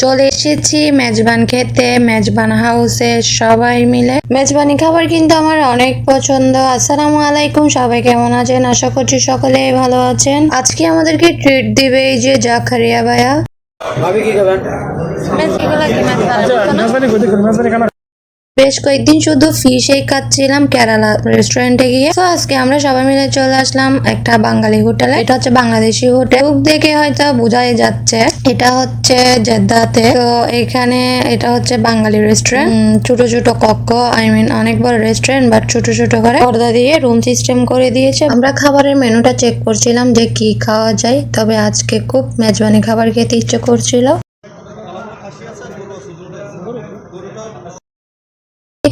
চলে এসেছি মেজবান খেতে মেজবান হাউসে সবাই মিলে। মেজবানি খাবার কিন্তু আমার অনেক পছন্দ। আসসালামু আলাইকুম সবাই কেমন আছেন? আশা করছি সকলে ভালো আছেন। আজকে আমাদেরকে ট্রিট দিবে এই যে জাকারিয়া ভাইয়া। বেশ কয়েকদিন শুধু ফিশেই খাচ্ছিলাম কেরালা রেস্টুরেন্টে গিয়ে। তো আজকে আমরা সবাই মিলে চলে আসলাম একটা বাঙালি হোটেলে। এটা হচ্ছে বাংলাদেশি হোটেল। দেখে হয়তো বোঝাই যাচ্ছে। এটা হচ্ছে জেদ্দাতে। তো, এখানে এটা হচ্ছে বাঙালি রেস্টুরেন্ট ছোট ছোট কক্ষ আই মিন অনেক বড় রেস্টুরেন্ট বাট ছোট ছোট করে। পর্দা দিয়ে রুম সিস্টেম করে দিয়েছে। আমরা খাবারের মেনুটা চেক করছিলাম যে কি খাওয়া যায়। তবে আজকে খুব মেজবানি খাবার খেতে ইচ্ছে করছিল।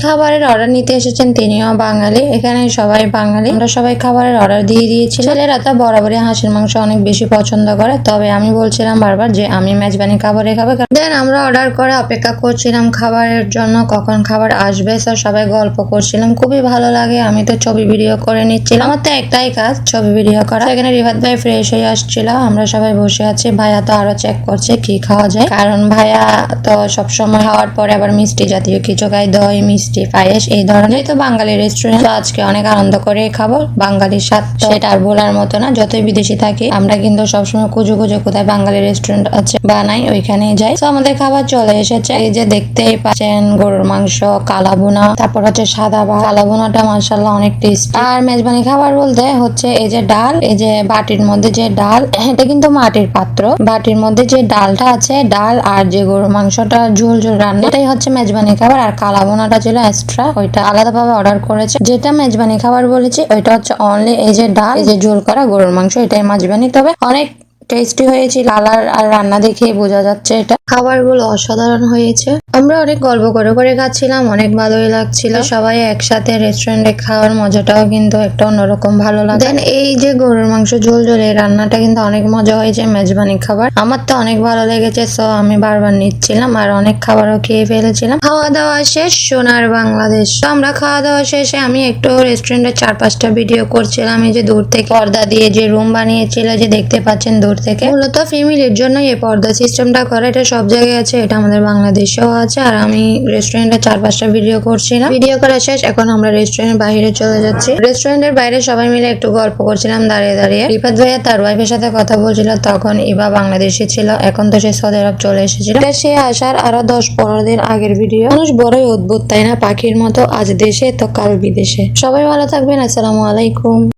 খাবারের অর্ডার নিতে এসেছেন তিনিও বাঙালি। এখানে সবাই বাঙালি। আমরা সবাই খাবারের অর্ডার দিয়ে দিয়েছি। ছেলেরা তো বরাবরই হাঁসের মাংস অনেক বেশি পছন্দ করে। তবে আমি বলছিলাম বারবার যে আমি মেজবানি খাবারে খাবে দেন আমরা অর্ডার করে অপেক্ষা করছিলাম খাবারের জন্য, কখন খাবার আসবে। স্যার সবাই গল্প করছিলাম। খুবই ভালো লাগে। আমি তো ছবি ভিডিও করে নিচ্ছিলাম। আমার তো একটাই কাজ, ছবি ভিডিও করা। এখানে রিভাত ভাই ফ্রেশ হয়ে আসছিল। আমরা সবাই বসে আছি। ভাইয়া তো আরও চেক করছে কি খাওয়া যায়। কারণ ভাইয়া তো সবসময় খাওয়ার পরে আবার মিষ্টি জাতীয় কিছু খায়। দই, মিষ্টি পায়েস এই ধরনের তো বাঙালি রেস্টুরেন্ট তো আজকে অনেক আনন্দ করে খাব বাঙালির স্বাদ সেটা আর বলার মতো না যতই বিদেশি থাকি আমরা কিন্তু সবসময় খুঁজে খুঁজে কোথায় বাঙালি রেস্টুরেন্ট আছে বানাই ওইখানেই যাই। তো আমাদের খাবার চলে এসেছে এই যে দেখতেই পাচ্ছেন গরুর মাংস কালাবুনা তারপর হচ্ছে সাদা ভাত। কালাবুনাটা মার্শাল্লাহ অনেক টেস্ট আর মেজবানি খাবার বলতে হচ্ছে এই যে ডাল এই যে বাটির মধ্যে যে ডাল এটা কিন্তু মাটির পাত্র। বাটির মধ্যে যে ডালটা আছে ডাল আর যে গরুর মাংসটা ঝোল ঝোল রান্না এটাই হচ্ছে মেজবানি খাবার। আর কালাবোনাটা ছিল এক্সট্রা ওইটা আলাদাভাবে অর্ডার করেছে। যেটা মেজবানি খাবার বলেছি, ওইটা হচ্ছে অনলি এই যে ডাল, এই যে ঝোল করা গরুর মাংস, এটাই মাঝবানি তবে অনেক টেস্টি হয়েছে কালার আর রান্না দেখেই বোঝা যাচ্ছে এটা। খাবারগুলো অসাধারণ হয়েছে। আমরা অনেক গল্প করে করে খাচ্ছিলাম, অনেক ভালোই লাগছিল। সবাই একসাথে রেস্টুরেন্টে খাওয়ার মজাটাও কিন্তু একটা অন্যরকম ভালো লাগে। দেন এই যে গরুর মাংস ঝোল ঝোল এই রান্নাটা কিন্তু অনেক মজা হয়েছে, মেজবানি খাবার। আমার তো অনেক ভালো লেগেছে সো আমি বারবার নিচ্ছিলাম আর অনেক খাবারও খেয়ে ফেলেছিলাম। খাওয়া দাওয়া শেষ, সোনার বাংলাদেশ। তো আমরা খাওয়া দাওয়া শেষে আমি একটু রেস্টুরেন্টের চার পাঁচটা ভিডিও করছিলাম, এই যে দূর থেকে পর্দা দিয়ে যে রুম বানিয়েছিল, যে দেখতে পাচ্ছেন দূর থেকে। মূলত ফ্যামিলির জন্য এই পর্দা সিস্টেমটা করা। এটা সব জায়গায় আছে, এটা আমাদের বাংলাদেশেও আছে। আর আমি রেস্টুরেন্টের চার পাঁচটা ভিডিও করছিলাম। ভিডিও করা শেষ, এখন আমরা রেস্টুরেন্টের বাইরে চলে যাচ্ছি। রেস্টুরেন্টের বাইরে সবাই মিলে একটু গল্প করছিলাম, দাঁড়িয়ে দাঁড়িয়ে। রিফাত ভাইয়া তার ওয়াইফের সাথে কথা বলছিল, তখন ইবা বাংলাদেশে ছিল, এখন তো সে সৌদি আরব চলে এসেছিল। এটা সে আসার আরও দশ পনেরো দিন আগের ভিডিও মানুষ বড়ই অদ্ভুত, তাই না? পাখির মতো, আজ দেশে তো কাল বিদেশে। সবাই ভালো থাকবেন, আসসালামু আলাইকুম।